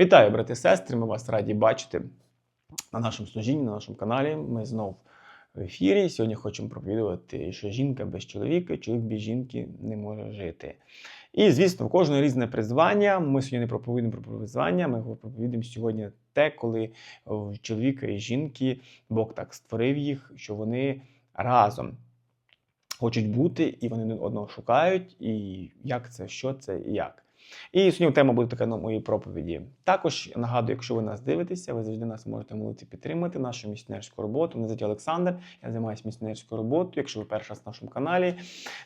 Вітаю, брати і сестри! Ми вас раді бачити на нашому служінні, на нашому каналі. Ми знов в ефірі. Сьогодні хочемо проповідувати, що жінка без чоловіка, чоловік без жінки не може жити. І, звісно, в кожного різне призвання. Ми сьогодні не проповідуємо про призвання, ми проповідуємо сьогодні те, коли в чоловіка і жінки Бог так створив їх, що вони разом хочуть бути, і вони одного шукають, і як це, що це і як. І сьогодні тема буде така на моїй проповіді. Також нагадую, якщо ви нас дивитеся, ви завжди нас можете молити підтримати нашу місіонерську роботу. Мене звати Олександр, я займаюся місіонерською роботою. Якщо ви перший раз на нашому каналі,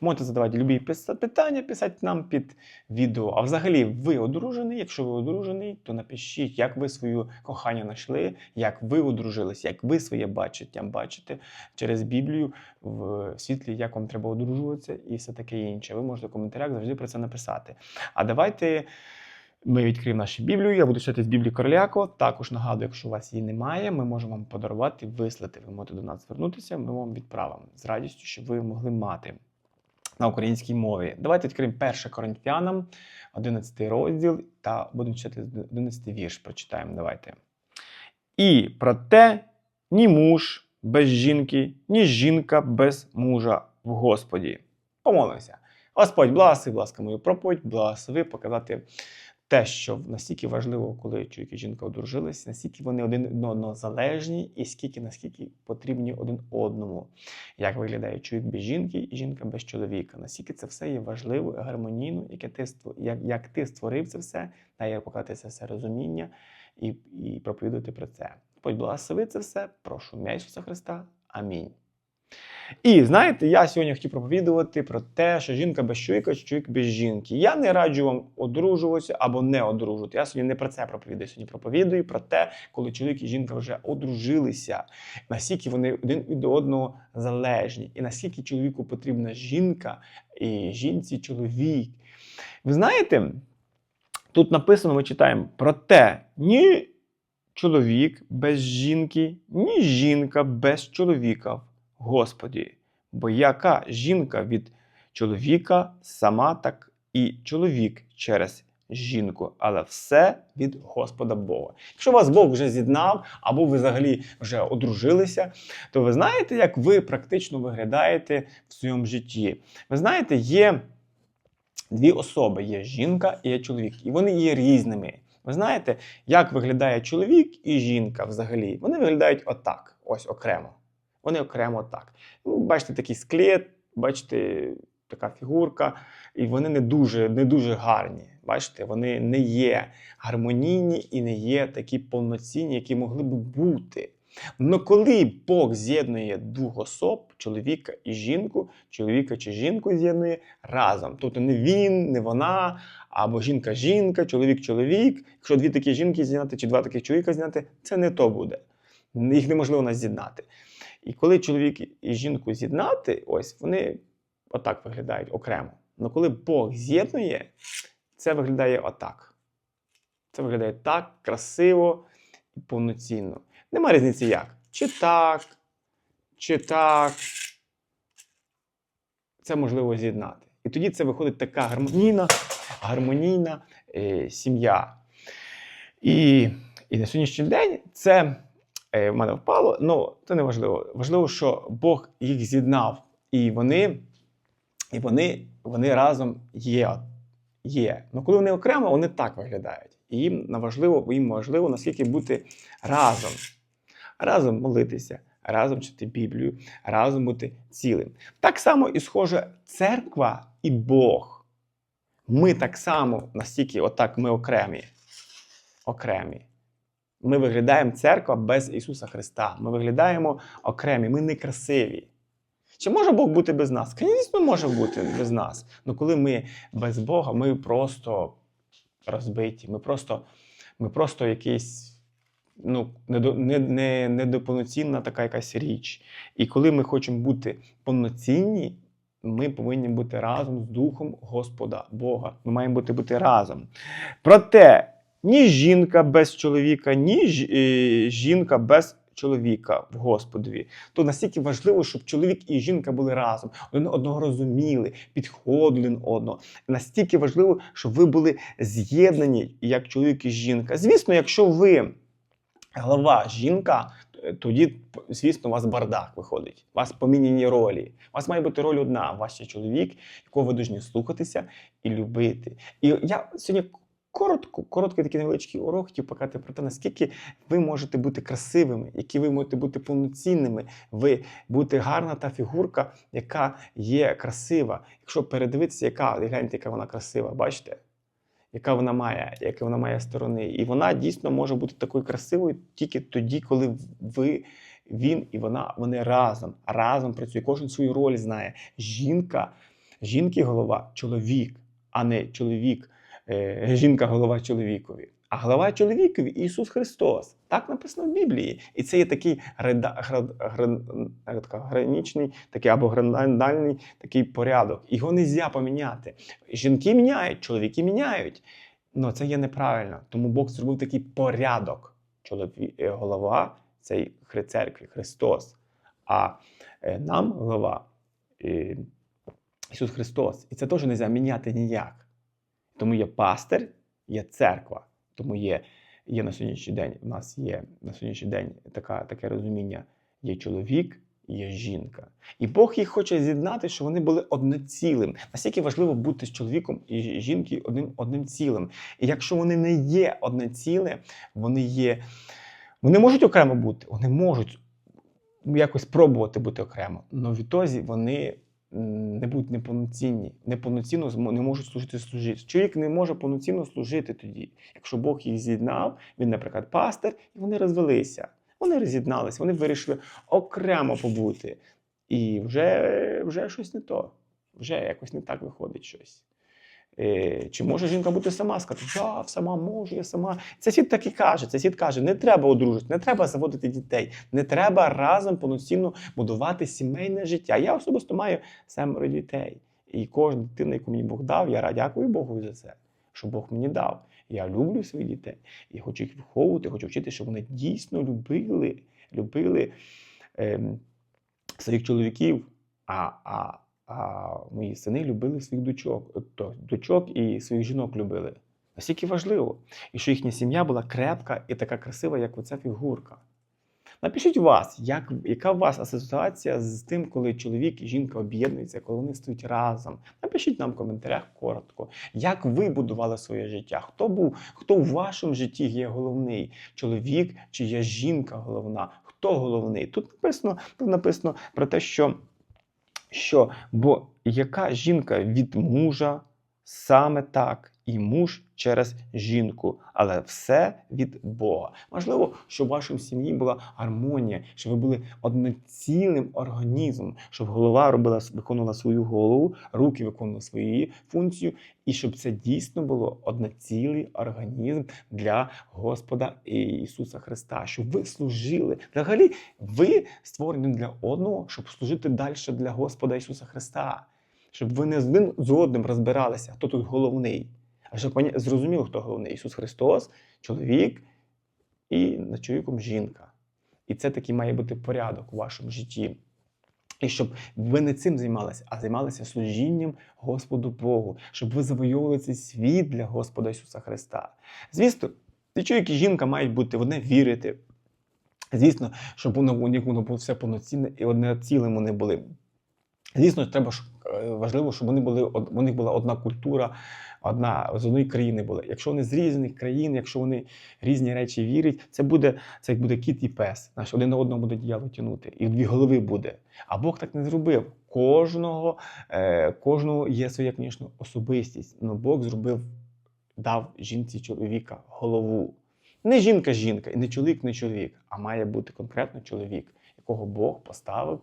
можете задавати любі питання, писати нам під відео. А взагалі, ви одружений? Якщо ви одружений, то напишіть, як ви свою кохання знайшли, як ви одружились, як ви своє бачення бачите через Біблію в світлі, як вам треба одружуватися і все таке інше. Ви можете в коментарях завжди про це написати. А давайте ми відкриємо нашу Біблію. Я буду читати з Біблії Короляко. Також нагадую, якщо у вас її немає, ми можемо вам подарувати, вислати. Ви можете до нас звернутися, ми вам відправимо з радістю, щоб ви могли мати на українській мові. Давайте відкриємо 1 Коринфянам, 11 розділ, та будемо читати 11 вірш. Прочитаємо. Давайте. І проте ні муж без жінки, ні жінка без мужа в Господі. Помолимося. Господь, благослови, будь ласка, мою проповідь, благослови показати те, що настільки важливо, коли чоловік і жінка одружилися, наскільки вони один одного залежні, і скільки наскільки потрібні один одному. Як виглядає чоловік без жінки і жінка без чоловіка. Наскільки це все є важливо, гармонійно, яке ти як, як ти створив це все, дай показати це все розуміння і, і проповідувати про це. Господь благослови це все. Прошу ім'я Христа. Амінь. І знаєте, я сьогодні хотів проповідувати про те, що жінка без чоловіка, чоловік без жінки. Я не раджу вам одружуватися або не одружувати. Я сьогодні не про це проповідую. Сьогодні проповідую про те, коли чоловік і жінка вже одружилися, наскільки вони один від одного залежні, і наскільки чоловіку потрібна жінка і жінці чоловік. Ви знаєте, тут написано, ми читаємо про те, ні чоловік без жінки, ні жінка без чоловіка Господі. Бо яка жінка від чоловіка, сама так і чоловік через жінку, але все від Господа Бога. Якщо вас Бог вже з'єднав, або ви взагалі вже одружилися, то ви знаєте, як ви практично виглядаєте в своєму житті. Ви знаєте, є дві особи: є жінка і є чоловік, і вони є різними. Ви знаєте, як виглядає чоловік і жінка взагалі? Вони виглядають отак, ось окремо. Вони окремо так. Ну, бачите, такий склет, бачите, така фігурка, і вони не дуже, не дуже гарні. Бачите, вони не є гармонійні і не є такі повноцінні, які могли б бути. Но коли Бог з'єднує двох особ, чоловіка і жінку, чоловіка чи жінку з'єднує разом. Тобто не він, не вона, або жінка-жінка, чоловік-чоловік. Якщо дві такі жінки з'єднати чи два таких чоловіка з'єднати, це не то буде. Їх неможливо з'єднати. І коли чоловік і жінку з'єднати, ось вони отак виглядають окремо. Але коли Бог з'єднує, це виглядає отак. Це виглядає так красиво і повноцінно. Нема різниці як. Чи так, чи так. Це можливо з'єднати. І тоді це виходить така гармонійна, гармонійна е, сім'я. І, і на сьогоднішній день це в мене впало. Ну, це не важливо. Важливо, що Бог їх з'єднав, і вони, і вони, вони разом є. є. Ну, коли вони окремо, вони так виглядають. І їм важливо, їм важливо наскільки бути разом. Разом молитися, разом читати Біблію, разом бути цілим. Так само і схоже церква і Бог. Ми так само настільки, отак, ми окремі. Окремі. Ми виглядаємо церква без Ісуса Христа. Ми виглядаємо окремі, ми не красиві. Чи може Бог бути без нас? Звісно, може бути без нас. Але коли ми без Бога, ми просто розбиті, ми просто, ми просто якийсь ну, недо- не, не, недоповноцінна така якась річ. І коли ми хочемо бути повноцінні, ми повинні бути разом з Духом Господа Бога. Ми маємо бути, бути разом. Проте ні жінка без чоловіка, ні е, жінка без чоловіка в Господові, то настільки важливо, щоб чоловік і жінка були разом, один одного розуміли, підходили одного. Настільки важливо, щоб ви були з'єднані як чоловік і жінка. Звісно, якщо ви глава жінка, тоді, звісно, у вас бардак виходить. У вас поміняні ролі. У вас має бути роль одна: ваш чоловік, якого ви повинні слухатися і любити. І я сьогодні коротко, короткий такий невеличкий урок хотів показати про те, наскільки ви можете бути красивими, які ви можете бути повноцінними. Ви будете гарна та фігурка, яка є красива. Якщо передивитися, яка гляньте, яка вона красива, бачите? Яка вона має, яка вона має сторони. І вона дійсно може бути такою красивою тільки тоді, коли ви, він і вона вони разом, разом працюють. Кожен свою роль знає. Жінка, жінки голова чоловік, а не чоловік, жінка голова чоловікові. А голова чоловікові Ісус Христос. Так написано в Біблії. І це є такий града, гра, гра, е, така, гранічний, такий або гранальний такий порядок. Його не можна поміняти. Жінки міняють, чоловіки міняють. Ну це є неправильно. Тому Бог зробив такий порядок. Чолові, е, голова це Хри- церкві, Христос. А е, нам голова е, Ісус Христос. І це теж не можна міняти ніяк. Тому є пастир, є церква. Тому є, є на сьогоднішній день. У нас є на сьогоднішній день така, таке розуміння: є чоловік, є жінка. І Бог їх хоче з'єднати, щоб вони були одноцілим. Наскільки важливо бути з чоловіком і жінкою одним, одним цілим. І якщо вони не є одне ціле, вони є. Вони можуть окремо бути, вони можуть якось пробувати бути окремо. але відтоді вони не будуть неповноцінні, неповноцінно не можуть служити служити. Чоловік не може повноцінно служити тоді. Якщо Бог їх з'єднав, він, наприклад, пастир, і вони розвелися. Вони роз'єдналися, вони вирішили окремо побути. І вже, вже щось не то. Вже якось не так виходить щось. Е, Чи може жінка бути сама? Сказати, я сама можу, я сама. Це світ так і каже. Це світ каже, не треба одружити, не треба заводити дітей, не треба разом повноцінно будувати сімейне життя. Я особисто маю семеро дітей. І кожна дитина, яку мені Бог дав, я дякую Богу за це, що Бог мені дав. Я люблю своїх дітей. І хочу їх виховувати, хочу вчити, щоб вони дійсно любили, любили ем, своїх чоловіків. А, а, а мої сини любили своїх дочок, то, дочок і своїх жінок любили. Наскільки важливо. І що їхня сім'я була крепка і така красива, як оця фігурка. Напишіть вас, як, яка у вас асоціація з тим, коли чоловік і жінка об'єднуються, коли вони стоять разом. Напишіть нам в коментарях коротко, як ви будували своє життя, хто був, хто в вашому житті є головний, чоловік чи є жінка головна, хто головний. Тут написано, тут написано про те, що, що бо яка жінка від мужа саме так, і муж через жінку, але все від Бога. Важливо, щоб в вашій сім'ї була гармонія, щоб ви були одноцілим організмом, щоб голова робила виконувала свою голову, руки виконували свою функцію, і щоб це дійсно було одноцілий організм для Господа Ісуса Христа, щоб ви служили. Взагалі, ви створені для одного, щоб служити далі для Господа Ісуса Христа. Щоб ви не з один з одним розбиралися, хто тут головний. А щоб поня- зрозуміло, хто головний Ісус Христос, чоловік і над чоловіком жінка. І це такий має бути порядок у вашому житті. І щоб ви не цим займалися, а займалися служінням Господу Богу, щоб ви завойовували цей світ для Господа Ісуса Христа. Звісно, і чоловік і жінка мають бути в одне вірити. Звісно, щоб у них воно було все повноцінне і одне цілим вони були. Звісно, треба е, важливо, щоб вони були у них була одна культура, одна з одної країни були. Якщо вони з різних країн, якщо вони різні речі вірять, це буде це як буде кіт і пес. Наш один на одного буде діяло тягнути, і дві голови буде. А Бог так не зробив. Кожного, е, кожного є своя, звісно, особистість. але Бог зробив, дав жінці чоловіка голову. Не жінка жінка, і не чоловік, не чоловік, а має бути конкретно чоловік, якого Бог поставив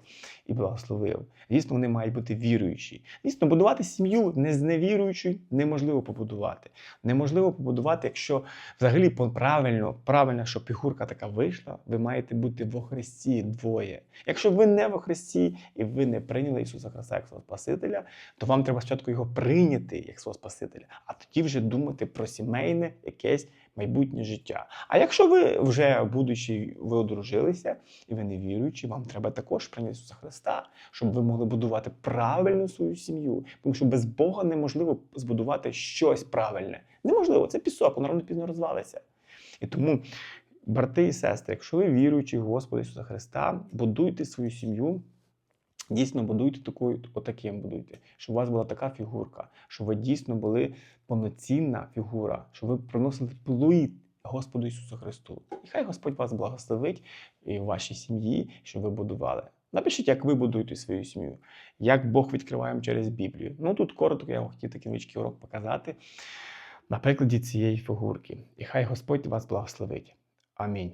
і благословив. Звісно, вони мають бути віруючі. Звісно, будувати сім'ю не з невіруючою неможливо побудувати. Неможливо побудувати, якщо взагалі правильно, правильно, щоб фігурка така вийшла, ви маєте бути во Христі двоє. Якщо ви не во Христі і ви не прийняли Ісуса Христа як свого Спасителя, то вам треба спочатку його прийняти як свого Спасителя, а тоді вже думати про сімейне якесь майбутнє життя. А якщо ви вже будучи, ви одружилися і ви не віруючі, вам треба також прийняти Ісуса Христа, щоб ви могли будувати правильну свою сім'ю. Тому що без Бога неможливо збудувати щось правильне. Неможливо, це пісок, воно рано пізно розвалиться. І тому, брати і сестри, якщо ви віруючі в Господа Ісуса Христа, будуйте свою сім'ю. Дійсно, будуйте такою, отаким будуйте, щоб у вас була така фігурка, щоб ви дійсно були повноцінна фігура, щоб ви приносили плід Господу Ісусу Христу. І хай Господь вас благословить і в вашій сім'ї, щоб ви будували. Напишіть, як ви будуєте свою сім'ю, як Бог відкриває через Біблію. Ну тут коротко я хотів такий невеличкий урок показати на прикладі цієї фігурки. І хай Господь вас благословить. Амінь.